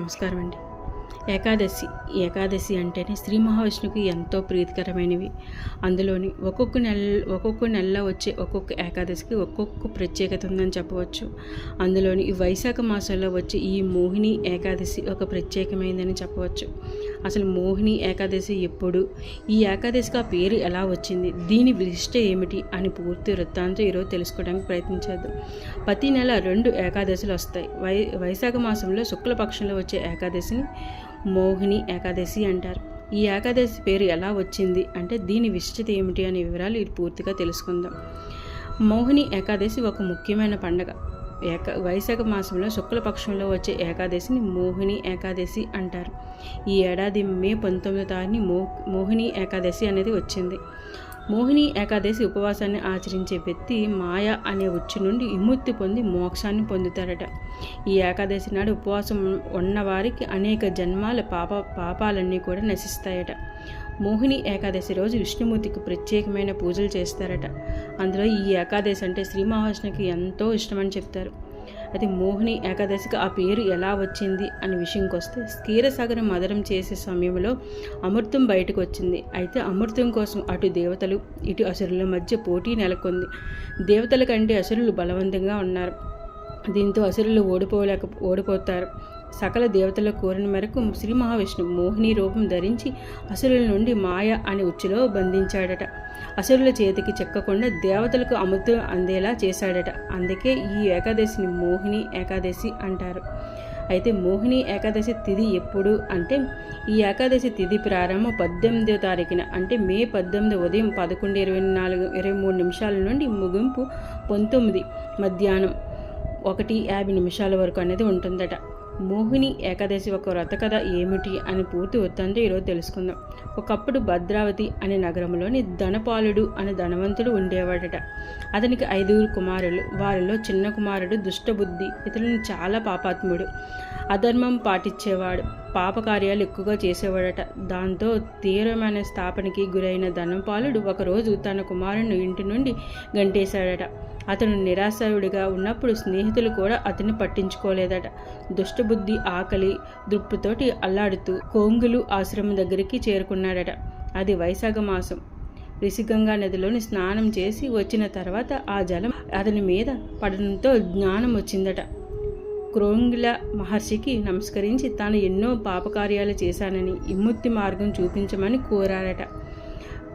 నమస్కారం అండి ఏకాదశి ఏకాదశి అంటేనే శ్రీ మహావిష్ణువుకి ఎంతో ప్రీతికరమైనవి. అందులోని ఒక్కొక్క నెల ఒక్కొక్క నెలలో వచ్చే ఒక్కొక్క ఏకాదశికి ఒక్కొక్క ప్రత్యేకత ఉందని చెప్పవచ్చు. అందులోని ఈ వైశాఖ మాసంలో వచ్చే ఈ మోహిని ఏకాదశి ఒక ప్రత్యేకమైందని చెప్పవచ్చు. అసలు మోహిని ఏకాదశి ఎప్పుడు? ఈ ఏకాదశికి ఆ పేరు ఎలా వచ్చింది? దీని విశిష్ట ఏమిటి? అని పూర్తి వృత్తాంతం ఈరోజు తెలుసుకోవడానికి ప్రయత్నించేద్దాం. ప్రతి నెల రెండు ఏకాదశులు వస్తాయి. వై వైశాఖ మాసంలో శుక్లపక్షంలో వచ్చే ఏకాదశిని మోహిని ఏకాదశి అంటారు. ఈ ఏకాదశి పేరు ఎలా వచ్చింది? అంటే దీని విశిష్టత ఏమిటి? అనే వివరాలు ఇది పూర్తిగా తెలుసుకుందాం. మోహిని ఏకాదశి ఒక ముఖ్యమైన పండగ. ఏక వైశాఖ మాసంలో శుక్లపక్షంలో వచ్చే ఏకాదశిని మోహిని ఏకాదశి అంటారు. ఈ ఏడాది మే పంతొమ్మిదో తారీఖుని మో మోహిని ఏకాదశి అనేది వచ్చింది. మోహిని ఏకాదశి ఉపవాసాన్ని ఆచరించే వ్యక్తి మాయ అనే ఉచ్చు నుండి విముక్తి పొంది మోక్షాన్ని పొందుతారట. ఈ ఏకాదశి నాడు ఉపవాసం ఉన్నవారికి అనేక జన్మాల పాప పాపాలన్నీ కూడా నశిస్తాయట. మోహిని ఏకాదశి రోజు విష్ణుమూర్తికి ప్రత్యేకమైన పూజలు చేస్తారట. అందులో ఈ ఏకాదశి అంటే శ్రీ మహావిష్ణుకి ఎంతో ఇష్టమని చెప్తారు. అది మోహిని ఏకాదశికి ఆ పేరు ఎలా వచ్చింది అనే విషయంకి వస్తే క్షీరసాగరం మదరం చేసే సమయంలో అమృతం బయటకు వచ్చింది అయితే అమృతం కోసం అటు దేవతలు ఇటు అసురుల మధ్య పోటీ నెలకొంది. దేవతల కంటే అసురులు బలవంతంగా ఉన్నారు. దీంతో అసురులు ఓడిపోలేక ఓడిపోతారు. సకల దేవతల కోరిన మేరకు శ్రీ మహావిష్ణు మోహిని రూపం ధరించి అసురుల నుండి మాయ అనే ఉచ్చులో బంధించాడట. అసురుల చేతికి చెక్కకుండా దేవతలకు అమృతం అందేలా చేశాడట. అందుకే ఈ ఏకాదశిని మోహిని ఏకాదశి అంటారు. అయితే మోహిని ఏకాదశి తిథి ఎప్పుడు అంటే ఈ ఏకాదశి తిథి ప్రారంభం పద్దెనిమిదో తారీఖున అంటే మే పద్దెనిమిది ఉదయం పదకొండు ఇరవై నాలుగు ఇరవై మూడు నిమిషాల నుండి ముగింపు పంతొమ్మిది మధ్యాహ్నం ఒకటి యాభై నిమిషాల వరకు అనేది ఉంటుందట. మోహిని ఏకాదశి ఒక వ్రతకథ ఏమిటి అని పూర్తి వృత్తంతో ఈరోజు తెలుసుకుందాం. ఒకప్పుడు భద్రావతి అనే నగరంలోని ధనపాలుడు అనే ధనవంతుడు ఉండేవాడట. అతనికి ఐదుగురు కుమారులు. వారిలో చిన్న కుమారుడు దుష్టబుద్ధి ఇతరులను చాలా పాపాత్ముడు. అధర్మం పాటించేవాడు పాపకార్యాలు ఎక్కువగా చేసేవాడట. దాంతో తీవ్రమైన స్థాపనకి గురైన ధనపాలుడు ఒకరోజు తన కుమారుని ఇంటి నుండి గంటేశాడట. అతను నిరాశయుడిగా ఉన్నప్పుడు స్నేహితులు కూడా అతన్ని పట్టించుకోలేదట. దుష్టబుద్ధి ఆకలి దృప్పుతోటి అల్లాడుతూ కోంగులు ఆశ్రమం దగ్గరికి చేరుకున్నాడట. అది వైశాఖ మాసం. రిషిగంగా నదిలోని స్నానం చేసి వచ్చిన తర్వాత ఆ జలం అతని మీద పడడంతో జ్ఞానం వచ్చిందట. క్రోంగిల మహర్షికి నమస్కరించి తాను ఎన్నో పాపకార్యాలు చేశానని విముక్తి మార్గం చూపించమని కోరారట.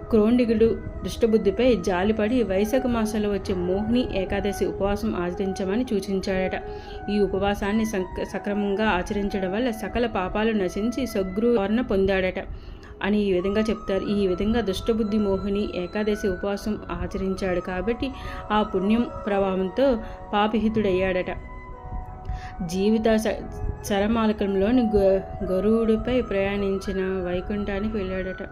క్రోండిగుడు దుష్టబుద్ధిపై జాలిపడి వైశాఖ మాసంలో వచ్చే మోహిని ఏకాదశి ఉపవాసం ఆచరించమని సూచించాడట. ఈ ఉపవాసాన్ని సక్రమంగా ఆచరించడం వల్ల సకల పాపాలు నశించి సగ్రువర్ణ పొందాడట. అని ఈ విధంగా చెప్తారు. ఈ విధంగా దుష్టబుద్ధి మోహిని ఏకాదశి ఉపవాసం ఆచరించాడు కాబట్టి ఆ పుణ్యం ప్రభావంతో పాపిహితుడయ్యాడట. జీవిత చరమాలకంలోని గరువుడిపై ప్రయాణించిన వైకుంఠానికి వెళ్ళాడట.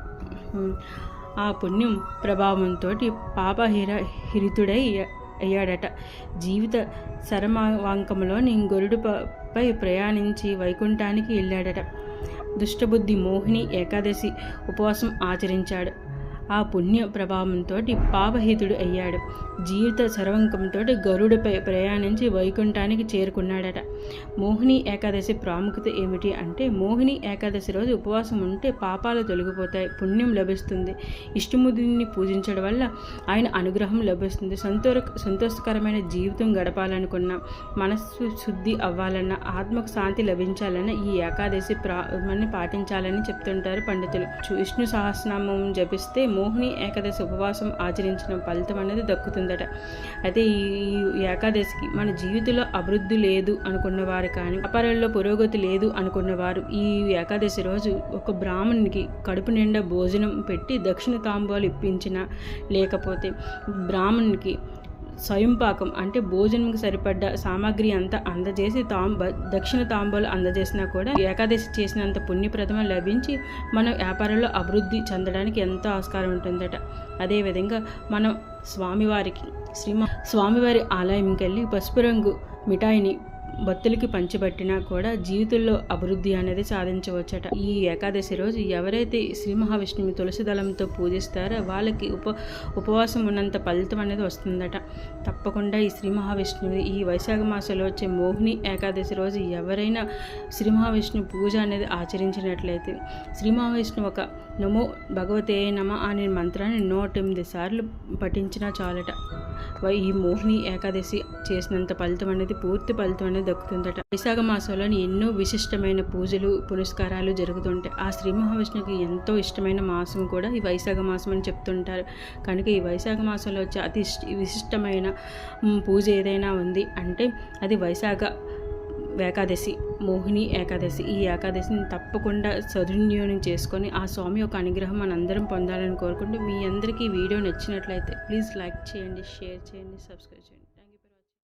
ఆ పుణ్యం ప్రభావంతో పాపహిర హిరితుడై అయ్యాడట. జీవిత శరమావాంకంలోని గరుడుపై ప్రయాణించి వైకుంఠానికి వెళ్ళాడట. దుష్టబుద్ధి మోహిని ఏకాదశి ఉపవాసం ఆచరించాడు. ఆ పుణ్య ప్రభావంతో పాపహితుడు అయ్యాడు. జీవిత సర్వంకంతో గరుడుపై ప్రయాణించి వైకుంఠానికి చేరుకున్నాడట. మోహిని ఏకాదశి ప్రాముఖ్యత ఏమిటి అంటే మోహిని ఏకాదశి రోజు ఉపవాసం ఉంటే పాపాలు తొలగిపోతాయి పుణ్యం లభిస్తుంది. ఇష్టముదిని పూజించడం వల్ల ఆయన అనుగ్రహం లభిస్తుంది. సంతోర సంతోషకరమైన జీవితం గడపాలనుకున్న. మనస్సు శుద్ధి అవ్వాలన్న ఆత్మకు శాంతి లభించాలన్న ఈ ఏకాదశి ప్రా పాటించాలని చెప్తుంటారు పండితులు. విష్ణు సహస్రనామం జపిస్తే మోహిని ఏకాదశి ఉపవాసం ఆచరించిన ఫలితం అనేది దక్కుతుందట. అయితే ఈ ఏకాదశికి మన జీవితంలో అభివృద్ధి లేదు అనుకున్న వారు కానీ వ్యాపారాల్లో పురోగతి లేదు అనుకున్నవారు ఈ ఏకాదశి రోజు ఒక బ్రాహ్మణునికి కడుపు నిండా భోజనం పెట్టి దక్షిణ తాంబూలు ఇప్పించిన లేకపోతే బ్రాహ్మణునికి స్వయంపాకం అంటే భోజనంకి సరిపడ్డ సామాగ్రి అంతా అందజేసి తాంబ దక్షిణ తాంబూలు అందజేసినా కూడా ఏకాదశి చేసినంత పుణ్యప్రదమ లభించి మన వ్యాపారంలో అభివృద్ధి చెందడానికి ఎంతో ఆస్కారం ఉంటుందట. అదేవిధంగా మనం స్వామివారికి శ్రీమా స్వామివారి ఆలయంకి వెళ్ళి పసుపు రంగు మిఠాయిని భక్తులకి పంచిపెట్టినా కూడా జీవితంలో అభివృద్ధి అనేది సాధించవచ్చట. ఈ ఏకాదశి రోజు ఎవరైతే శ్రీ మహావిష్ణువు తులసి దళంతో పూజిస్తారో వాళ్ళకి ఉప ఉపవాసం ఉన్నంత ఫలితం అనేది వస్తుందట. తప్పకుండా ఈ శ్రీ మహావిష్ణువు ఈ వైశాఖ మాసంలో వచ్చే మోహిని ఏకాదశి రోజు ఎవరైనా శ్రీ మహావిష్ణువు పూజ అనేది ఆచరించినట్లయితే శ్రీ మహావిష్ణువు ఒక నమో భగవతే నమ అనే మంత్రాన్ని నూట ఎనిమిది సార్లు పఠించినా చాలట. ఈ మోహిని ఏకాదశి చేసినంత ఫలితం అనేది పూర్తి ఫలితం అనేది దక్కుతుందట. వైశాఖ మాసంలోని ఎన్నో విశిష్టమైన పూజలు పునస్కారాలు జరుగుతుంటాయి ఆ శ్రీ మహావిష్ణుకి ఎంతో ఇష్టమైన మాసం కూడా ఈ వైశాఖ మాసం అని చెప్తుంటారు. కనుక ఈ వైశాఖ మాసంలో వచ్చే అతి విశిష్టమైన పూజ ఏదైనా ఉంది అంటే అది వైశాఖ ఏకాదశి. మోహిని ఏకాదశి ఈ ఏకాదశిని తప్పకుండా సద్వినియోగం చేసుకొని ఆ స్వామి యొక్క అనుగ్రహం మనందరం పొందాలని కోరుకుంటూ మీ అందరికీ వీడియో నచ్చినట్లయితే ప్లీజ్ లైక్ చేయండి షేర్ చేయండి సబ్స్క్రైబ్ చేయండి.